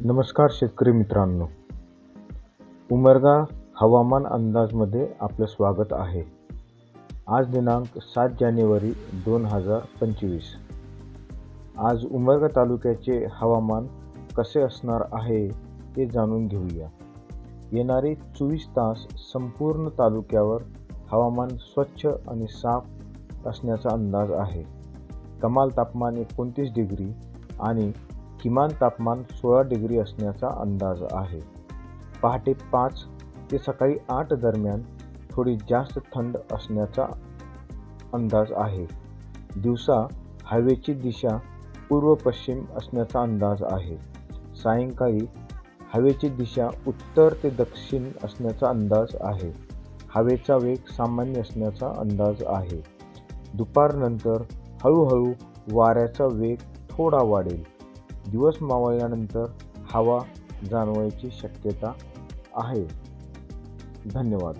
नमस्कार शेतकरी मित्रांनो. उमरगा हवामान अंदाजमध्ये आपलं स्वागत आहे. आज दिनांक सात जानेवारी दोन हजार पंचवीस. आज उमरगा तालुक्याचे हवामान कसे असणार आहे ते जाणून घेऊया. येणारे चोवीस तास संपूर्ण तालुक्यावर हवामान स्वच्छ आणि साफ असण्याचा अंदाज आहे. कमाल तापमान एकोणतीस डिग्री आणि किमान तापमान सोळा डिग्री असण्याचा अंदाज आहे. पहाटे पाच ते सकाळी आठ दरम्यान थोडी जास्त थंड असण्याचा अंदाज आहे. दिवसा हवेची दिशा पूर्व पश्चिम असण्याचा अंदाज आहे. सायंकाळी हवेची दिशा उत्तर ते दक्षिण असण्याचा अंदाज आहे. हवेचा वेग सामान्य असण्याचा अंदाज आहे. दुपारनंतर हळूहळू वाऱ्याचा वेग थोडा वाढेल. दिवस मावळल्यानंतर हवा जाणवायची शक्यता आहे. धन्यवाद.